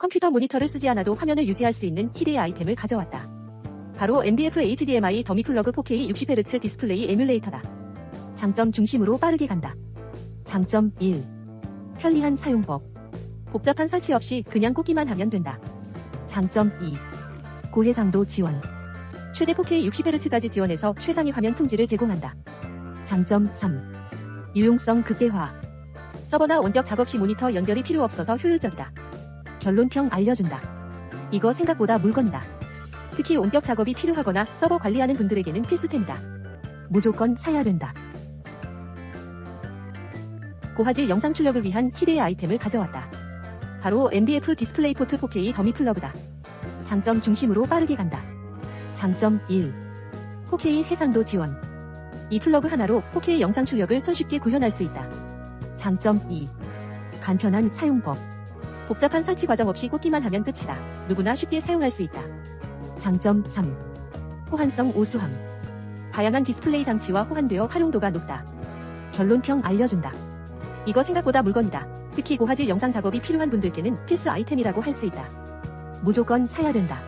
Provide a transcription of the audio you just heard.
컴퓨터 모니터를 쓰지 않아도 화면을 유지할 수 있는 희대의 아이템을 가져왔다. 바로 MBF HDMI 더미 플러그 4K 60Hz 디스플레이 에뮬레이터다. 장점 중심으로 빠르게 간다. 장점 1. 편리한 사용법. 복잡한 설치 없이 그냥 꽂기만 하면 된다. 장점 2. 고해상도 지원. 최대 4K 60Hz까지 지원해서 최상위 화면 품질을 제공한다. 장점 3. 유용성 극대화. 서버나 원격 작업 시 모니터 연결이 필요 없어서 효율적이다. 결론평 알려준다. 이거 생각보다 물건이다. 특히 원격 작업이 필요하거나 서버 관리하는 분들에게는 필수템이다. 무조건 사야 된다. 고화질 영상 출력을 위한 희대의 아이템을 가져왔다. 바로 MBF 디스플레이 포트 4K 더미 플러그다. 장점 중심으로 빠르게 간다. 장점 1. 4K 해상도 지원. 이 플러그 하나로 4K 영상 출력을 손쉽게 구현할 수 있다. 장점 2. 간편한 사용법. 복잡한 설치 과정 없이 꽂기만 하면 끝이다. 누구나 쉽게 사용할 수 있다. 장점 3. 호환성 우수함. 다양한 디스플레이 장치와 호환되어 활용도가 높다. 결론평 알려준다. 이거 생각보다 물건이다. 특히 고화질 영상 작업이 필요한 분들께는 필수 아이템이라고 할 수 있다. 무조건 사야 된다.